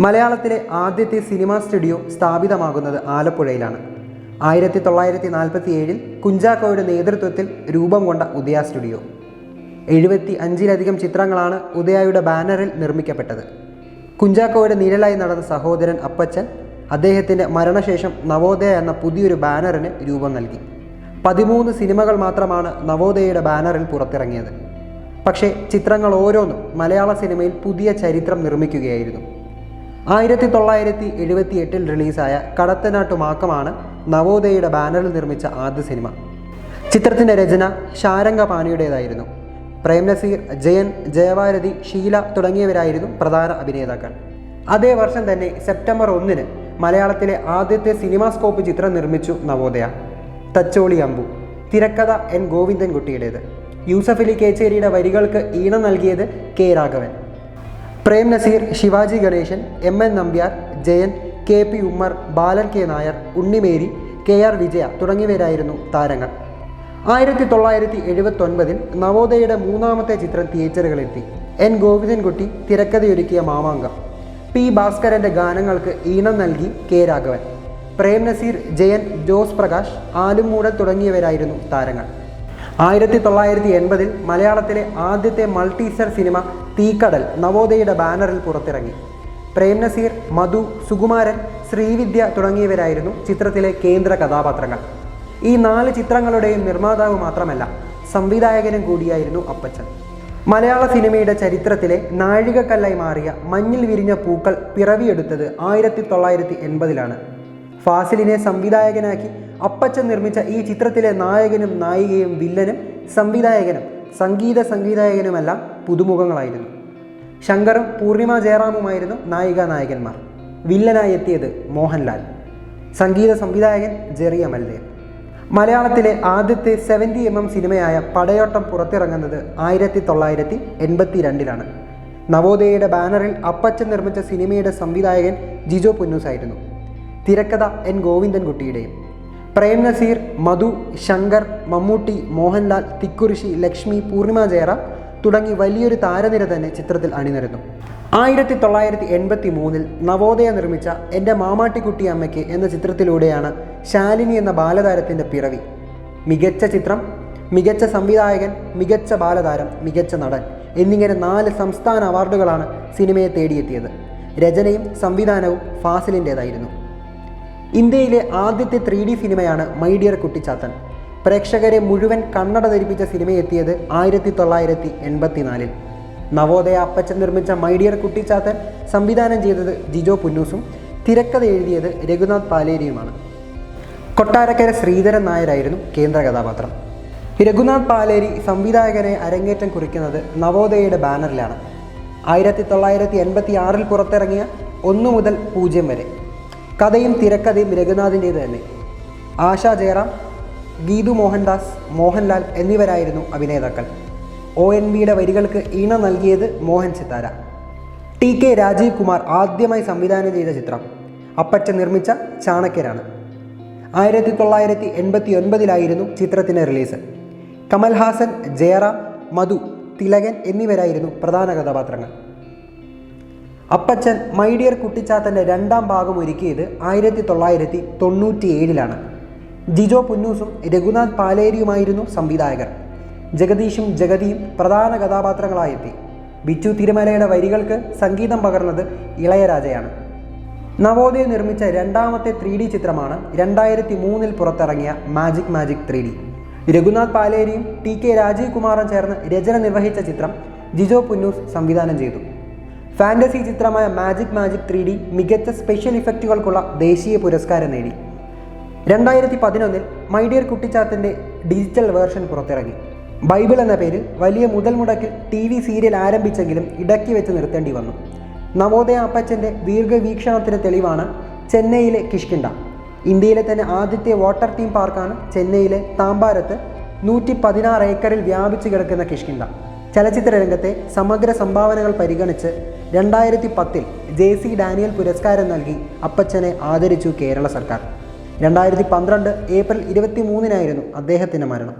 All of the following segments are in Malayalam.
മലയാളത്തിലെ ആദ്യത്തെ സിനിമാ സ്റ്റുഡിയോ സ്ഥാപിതമാകുന്നത് ആലപ്പുഴയിലാണ്. ആയിരത്തി തൊള്ളായിരത്തി നാൽപ്പത്തി ഏഴിൽ കുഞ്ചാക്കോയുടെ നേതൃത്വത്തിൽ രൂപം കൊണ്ട ഉദയ സ്റ്റുഡിയോ. എഴുപത്തി അഞ്ചിലധികം ചിത്രങ്ങളാണ് ഉദയയുടെ ബാനറിൽ നിർമ്മിക്കപ്പെട്ടത്. കുഞ്ചാക്കോയുടെ നിഴലായി നടന്ന സഹോദരൻ അപ്പച്ചൻ അദ്ദേഹത്തിന്റെ മരണശേഷം നവോദയ എന്ന പുതിയൊരു ബാനറിന് രൂപം നൽകി. പതിമൂന്ന് സിനിമകൾ മാത്രമാണ് നവോദയയുടെ ബാനറിൽ പുറത്തിറങ്ങിയത്. പക്ഷേ ചിത്രങ്ങൾ ഓരോന്നും മലയാള സിനിമയിൽ പുതിയ ചരിത്രം നിർമ്മിക്കുകയായിരുന്നു. ആയിരത്തി തൊള്ളായിരത്തി എഴുപത്തി എട്ടിൽ റിലീസായ കടത്തനാട്ടുമാക്കമാണ് നവോദയയുടെ ബാനറിൽ നിർമ്മിച്ച ആദ്യ സിനിമ. ചിത്രത്തിന്റെ രചന ശാരംഗപാണിയുടേതായിരുന്നു പ്രേംനസീർ ജയൻ ജയഭാരതി ഷീല തുടങ്ങിയവരായിരുന്നു പ്രധാന അഭിനേതാക്കൾ. അതേ വർഷം തന്നെ സെപ്റ്റംബർ ഒന്നിന് മലയാളത്തിലെ ആദ്യത്തെ സിനിമാസ്കോപ്പ് ചിത്രം നിർമ്മിച്ചു നവോദയ. തച്ചോളി അമ്പു. തിരക്കഥ എൻ ഗോവിന്ദൻകുട്ടിയുടേത്. യൂസഫ് അലി കേച്ചേരിയുടെ വരികൾക്ക് ഈണം നൽകിയത് K Raghavan. Prem Nazir Sivaji Ganesan M N Nambiar Jayan K P Ummer Balan K Nair Unnimary K R Vijaya തുടങ്ങിയവരായിരുന്നു താരങ്ങൾ. ആയിരത്തി തൊള്ളായിരത്തി എഴുപത്തൊൻപതിൽ നവോദയയുടെ മൂന്നാമത്തെ ചിത്രം തിയേറ്ററുകളിലെത്തി. എൻ ഗോവിന്ദൻകുട്ടി തിരക്കഥയൊരുക്കിയ മാമാങ്കം. പി ഭാസ്കരന്റെ ഗാനങ്ങൾക്ക് ഈണം നൽകി കെ രാഘവൻ. പ്രേം നസീർ ജയൻ ജോസ് പ്രകാശ് ആലുമൂടൻ തുടങ്ങിയവരായിരുന്നു താരങ്ങൾ. ആയിരത്തി തൊള്ളായിരത്തി എൺപതിൽ മലയാളത്തിലെ ആദ്യത്തെ മൾട്ടീസ്റ്റർ സിനിമ തീക്കടൽ നവോദയയുടെ ബാനറിൽ പുറത്തിറങ്ങി. പ്രേം നസീർ മധു സുകുമാരൻ ശ്രീവിദ്യ തുടങ്ങിയവരായിരുന്നു ചിത്രത്തിലെ കേന്ദ്ര കഥാപാത്രങ്ങൾ. ഈ നാല് ചിത്രങ്ങളുടെയും നിർമ്മാതാവ് മാത്രമല്ല സംവിധായകനും കൂടിയായിരുന്നു അപ്പച്ചൻ. മലയാള സിനിമയുടെ ചരിത്രത്തിലെ നാഴികക്കല്ലായി മാറിയ മഞ്ഞിൽ വിരിഞ്ഞ പൂക്കൾ പിറവിയെടുത്തത് ആയിരത്തി തൊള്ളായിരത്തി എൺപതിലാണ് ഫാസിലിനെ സംവിധായകനാക്കി അപ്പച്ചൻ നിർമ്മിച്ച ഈ ചിത്രത്തിലെ നായകനും നായികയും വില്ലനും സംവിധായകനും സംഗീത സംവിധായകനുമെല്ലാം പുതുമുഖങ്ങളായിരുന്നു. ശങ്കറും പൂർണിമ ജയറാമുമായിരുന്നു നായിക നായകന്മാർ. വില്ലനായി എത്തിയത് മോഹൻലാൽ. സംഗീത സംവിധായകൻ ജെറിയ മല്ലേ മലയാളത്തിലെ ആദ്യത്തെ സെവന്റി എം എം സിനിമയായ പടയോട്ടം പുറത്തിറങ്ങുന്നത് ആയിരത്തി തൊള്ളായിരത്തി എൺപത്തി രണ്ടിലാണ് നവോദയയുടെ ബാനറിൽ അപ്പച്ചൻ നിർമ്മിച്ച സിനിമയുടെ സംവിധായകൻ ജിജോ പുന്നൂസായിരുന്നു. തിരക്കഥ എൻ ഗോവിന്ദൻകുട്ടിയുടെയും പ്രേം നസീർ മധു ശങ്കർ മമ്മൂട്ടി മോഹൻലാൽ തിക്കുറിശി ലക്ഷ്മി പൂർണിമ ജയറാം തുടങ്ങി വലിയൊരു താരനിര തന്നെ ചിത്രത്തിൽ അണിനിരന്നു. ആയിരത്തി തൊള്ളായിരത്തി എൺപത്തി മൂന്നിൽ നവോദയ നിർമ്മിച്ച എന്റെ മാമാട്ടിക്കുട്ടി അമ്മയ്ക്ക് എന്ന ചിത്രത്തിലൂടെയാണ് ശാലിനി എന്ന ബാലതാരത്തിന്റെ പിറവി. മികച്ച ചിത്രം മികച്ച സംവിധായകൻ മികച്ച ബാലതാരം മികച്ച നടൻ എന്നിങ്ങനെ നാല് സംസ്ഥാന അവാർഡുകളാണ് സിനിമയെ തേടിയെത്തിയത്. രചനയും സംവിധാനവും ഫാസിലിന്റേതായിരുന്നു. ഇന്ത്യയിലെ ആദ്യത്തെ ത്രീ ഡി സിനിമയാണ് മൈ ഡിയർ കുട്ടിച്ചാത്തൻ. പ്രേക്ഷകരെ മുഴുവൻ കണ്ണട ധരിപ്പിച്ച സിനിമയെത്തിയത് ആയിരത്തി തൊള്ളായിരത്തി എൺപത്തിനാലിൽ നവോദയ അപ്പച്ചൻ നിർമ്മിച്ച മൈ ഡിയർ കുട്ടിച്ചാത്തൻ സംവിധാനം ചെയ്തത് ജിജോ പുന്നൂസും തിരക്കഥ എഴുതിയത് രഘുനാഥ് പാലേരിയുമാണ്. കൊട്ടാരക്കര ശ്രീധരൻ നായരായിരുന്നു കേന്ദ്ര കഥാപാത്രം. രഘുനാഥ് പാലേരി സംവിധായകനെ അരങ്ങേറ്റം കുറിക്കുന്നത് നവോദയയുടെ ബാനറിലാണ്. ആയിരത്തി തൊള്ളായിരത്തി എൺപത്തി ആറിൽ പുറത്തിറങ്ങിയ ഒന്നു മുതൽ പൂജ്യം വരെ. കഥയും തിരക്കഥയും രഘുനാഥിന്റേത് തന്നെ. ആശാ ജയറാം ഗീതു മോഹൻദാസ് മോഹൻലാൽ എന്നിവരായിരുന്നു അഭിനേതാക്കൾ. ഒ എൻ വിയുടെ വരികൾക്ക് ഈണ നൽകിയത് മോഹൻ സിത്താര. ടി കെ രാജീവ് കുമാർ ആദ്യമായി സംവിധാനം ചെയ്ത ചിത്രം അപ്പച്ച നിർമ്മിച്ച ചാണക്യരാണ്. ആയിരത്തി തൊള്ളായിരത്തി എൺപത്തി ഒൻപതിലായിരുന്നു ചിത്രത്തിന്റെ റിലീസ്. കമൽഹാസൻ ജയറാം മധു തിലകൻ എന്നിവരായിരുന്നു പ്രധാന കഥാപാത്രങ്ങൾ. അപ്പച്ചൻ മൈ ഡിയർ കുട്ടിച്ചാത്തന്റെ രണ്ടാം ഭാഗം ഒരുക്കിയത് ആയിരത്തി തൊള്ളായിരത്തി തൊണ്ണൂറ്റി ഏഴിലാണ് ജിജോ പുന്നൂസും രഘുനാഥ് പാലേരിയുമായിരുന്നു സംവിധായകർ. ജഗദീഷും ജഗതിയും പ്രധാന കഥാപാത്രങ്ങളായെത്തി. ബിച്ചു തിരുമലയുടെ വരികൾക്ക് സംഗീതം പകർന്നത് ഇളയരാജയാണ്. നവോദയ നിർമ്മിച്ച രണ്ടാമത്തെ ത്രീ ഡി ചിത്രമാണ് രണ്ടായിരത്തി മൂന്നിൽ പുറത്തിറങ്ങിയ magic magic three D Raghunath പാലേരിയും T K Rajeev കുമാറും ചേർന്ന് രചന നിർവഹിച്ച ചിത്രം ജിജോ പുന്നൂസ് സംവിധാനം ചെയ്തു. ഫാന്റസി ചിത്രമായ മാജിക് മാജിക് ത്രീ ഡി മികച്ച സ്പെഷ്യൽ ഇഫക്റ്റുകൾക്കുള്ള ദേശീയ പുരസ്കാരം നേടി. രണ്ടായിരത്തി പതിനൊന്നിൽ മൈഡിയർ കുട്ടിച്ചാത്തന്റെ ഡിജിറ്റൽ വേർഷൻ പുറത്തിറങ്ങി. ബൈബിൾ എന്ന പേരിൽ വലിയ മുതൽ മുടക്കിൽ ടി വി സീരിയൽ ആരംഭിച്ചെങ്കിലും ഇടയ്ക്ക് വെച്ച് നിർത്തേണ്ടി വന്നു. നവോദയ അപ്പച്ചന്റെ ദീർഘവീക്ഷണത്തിന് തെളിവാണ് ചെന്നൈയിലെ കിഷ്കിണ്ട. ഇന്ത്യയിലെ തന്നെ ആദ്യത്തെ വാട്ടർ തീം പാർക്കാണ് ചെന്നൈയിലെ താമ്പാരത്ത് നൂറ്റി പതിനാറ് ഏക്കറിൽ വ്യാപിച്ചു കിടക്കുന്ന കിഷ്കിണ്ട. ചലച്ചിത്ര രംഗത്തെ സമഗ്ര സംഭാവനകൾ പരിഗണിച്ച് രണ്ടായിരത്തി പത്തിൽ ജെ സി ഡാനിയൽ പുരസ്കാരം നൽകി അപ്പച്ചനെ ആദരിച്ചു കേരള സർക്കാർ. രണ്ടായിരത്തി പന്ത്രണ്ട് ഏപ്രിൽ ഇരുപത്തി മൂന്നിനായിരുന്നു അദ്ദേഹത്തിന്റെ മരണം.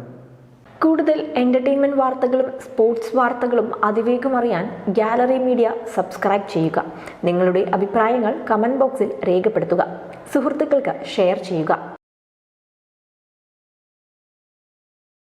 കൂടുതൽ എന്റർടൈൻമെന്റ് വാർത്തകളും സ്പോർട്സ് വാർത്തകളും അതിവേഗം അറിയാൻ ഗാലറി മീഡിയ സബ്സ്ക്രൈബ് ചെയ്യുക. നിങ്ങളുടെ അഭിപ്രായങ്ങൾ കമന്റ് ബോക്സിൽ രേഖപ്പെടുത്തുക. സുഹൃത്തുക്കൾക്ക് ഷെയർ ചെയ്യുക.